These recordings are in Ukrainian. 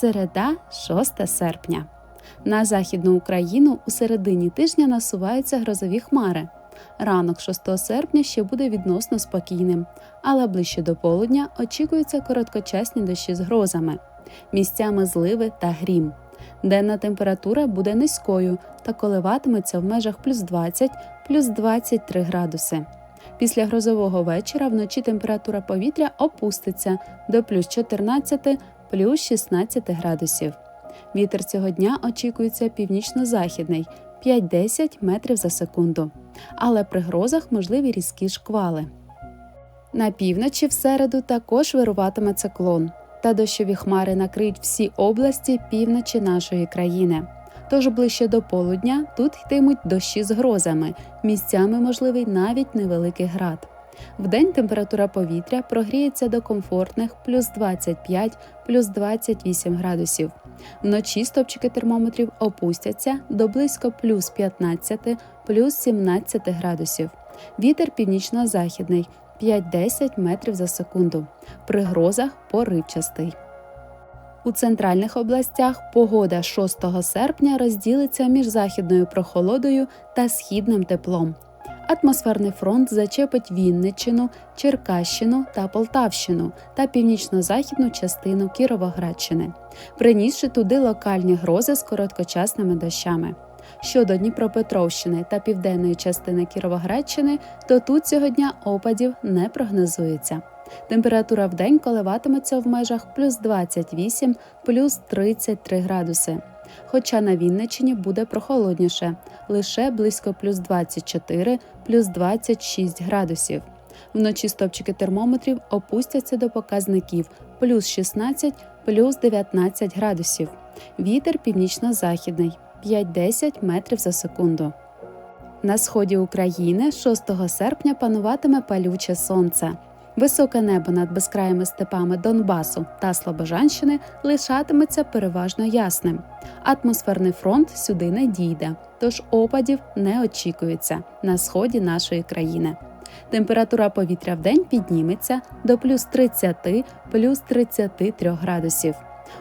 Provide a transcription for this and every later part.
Середа, 6 серпня. На західну Україну у середині тижня насуваються грозові хмари. Ранок 6 серпня ще буде відносно спокійним, але ближче до полудня очікуються короткочасні дощі з грозами, місцями зливи та грім. Денна температура буде низькою та коливатиметься в межах плюс 20 плюс 23 градуси. Після грозового вечора вночі температура повітря опуститься до плюс 14 плюс 16 градусів. Вітер цього дня очікується північно-західний 5-10 метрів за секунду, але при грозах можливі різкі шквали. На півночі в середу також вируватиме циклон, та дощові хмари накриють всі області півночі нашої країни. Тож ближче до полудня тут йтимуть дощі з грозами, місцями можливий навіть невеликий град. Вдень температура повітря прогріється до комфортних плюс 25 плюс 28 градусів. Вночі стопчики термометрів опустяться до близько плюс 15 плюс 17 градусів. Вітер північно-західний 5-10 метрів за секунду. При грозах поривчастий. У центральних областях погода 6 серпня розділиться між західною прохолодою та східним теплом. Атмосферний фронт зачепить Вінниччину, Черкащину та Полтавщину та північно-західну частину Кіровоградщини, принісши туди локальні грози з короткочасними дощами. Щодо Дніпропетровщини та південної частини Кіровоградщини, то тут цього дня опадів не прогнозується. Температура в день коливатиметься в межах плюс 28 плюс 33 градуси. Хоча на Вінниччині буде прохолодніше лише близько плюс 24 плюс 26 градусів. Вночі стопчики термометрів опустяться до показників плюс 16 плюс 19 градусів. Вітер північно-західний 5-10 метрів за секунду. На сході України 6 серпня пануватиме палюче сонце. Високе небо над безкраїми степами Донбасу та Слобожанщини лишатиметься переважно ясним. Атмосферний фронт сюди не дійде, тож опадів не очікується на сході нашої країни. Температура повітря в день підніметься до плюс 30 плюс 33 градусів.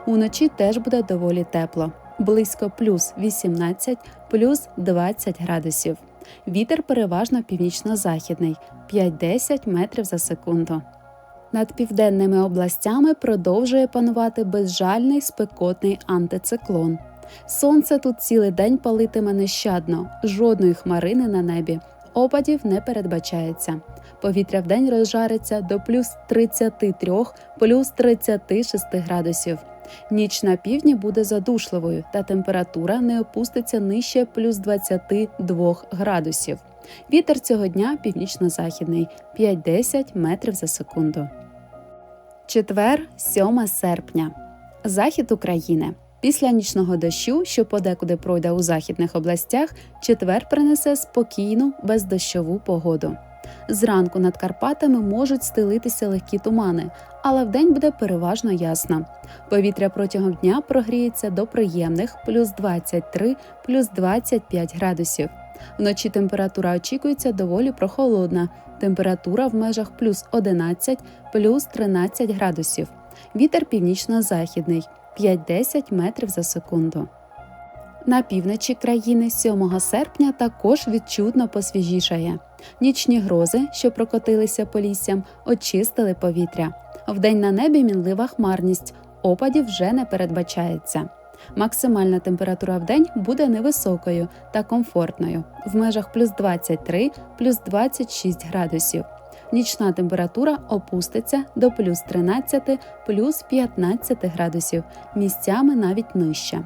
Уночі теж буде доволі тепло, близько плюс 18 плюс 20 градусів. Вітер переважно північно-західний 5-10 метрів за секунду. Над південними областями продовжує панувати безжальний спекотний антициклон. Сонце тут цілий день палитиме нещадно, жодної хмарини на небі. Опадів не передбачається. Повітря в день розжариться до плюс 33 плюс 36 градусів. Ніч на півдні буде задушливою, та температура не опуститься нижче плюс 22 градусів. Вітер цього дня північно-західний 5-10 метрів за секунду. Четвер, 7 серпня. Захід України. Після нічного дощу, що подекуди пройде у західних областях, четвер принесе спокійну бездощову погоду. Зранку над Карпатами можуть стелитися легкі тумани, але вдень буде переважно ясно. Повітря протягом дня прогріється до приємних плюс 23 плюс 25 градусів. Вночі температура очікується доволі прохолодна. Температура в межах плюс 11 плюс 13 градусів. Вітер північно-західний 5-10 метрів за секунду. На півночі країни 7 серпня також відчутно посвіжішає. Нічні грози, що прокотилися по ліссям, очистили повітря. Вдень на небі мінлива хмарність, опадів вже не передбачається. Максимальна температура в день буде невисокою та комфортною в межах плюс 23 плюс 26 градусів. Нічна температура опуститься до плюс 13 плюс 15 градусів, місцями навіть нижче.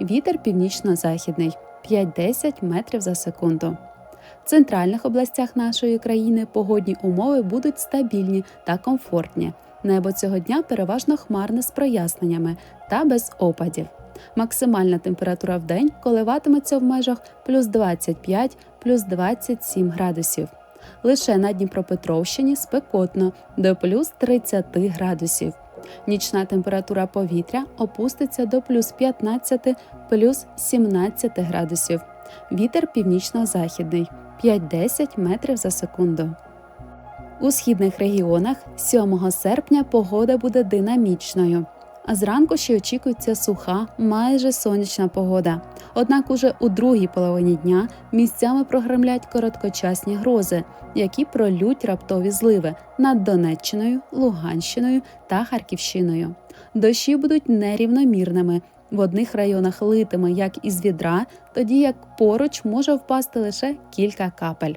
Вітер північно-західний 5-10 метрів за секунду. В центральних областях нашої країни погодні умови будуть стабільні та комфортні. Небо цього дня переважно хмарне з проясненнями та без опадів. Максимальна температура в день коливатиметься в межах плюс 25 плюс 27 градусів. Лише на Дніпропетровщині спекотно до плюс 30 градусів. Нічна температура повітря опуститься до плюс 15 плюс 17 градусів. Вітер північно-західний 5-10 метрів за секунду. У східних регіонах 7 серпня погода буде динамічною. А зранку ще очікується суха, майже сонячна погода. Однак уже у другій половині дня місцями прогремлять короткочасні грози, які пролють раптові зливи над Донеччиною, Луганщиною та Харківщиною. Дощі будуть нерівномірними. В одних районах литиме як із відра, тоді як поруч може впасти лише кілька капель.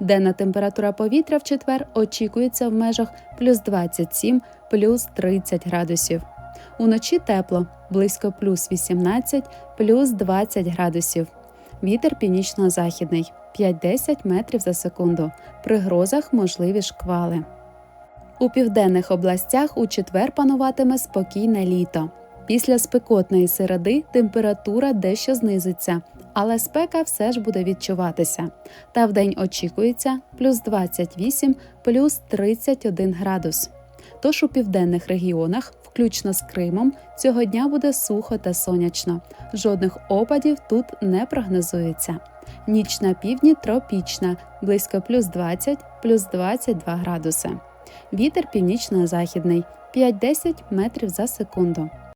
Денна температура повітря в четвер очікується в межах плюс 27, плюс 30 градусів. Уночі тепло, близько плюс 18, плюс 20 градусів. Вітер північно-західний 5-10 метрів за секунду. При грозах можливі шквали. У південних областях у четвер пануватиме спокійне літо. Після спекотної середи температура дещо знизиться, але спека все ж буде відчуватися. Та вдень очікується плюс 28, плюс 31 градус. Тож у південних регіонах, включно з Кримом, цього дня буде сухо та сонячно. Жодних опадів тут не прогнозується. Ніч на півдні тропічна, близько плюс 20, плюс 22 градуси. Вітер північно-західний 5-10 метрів за секунду.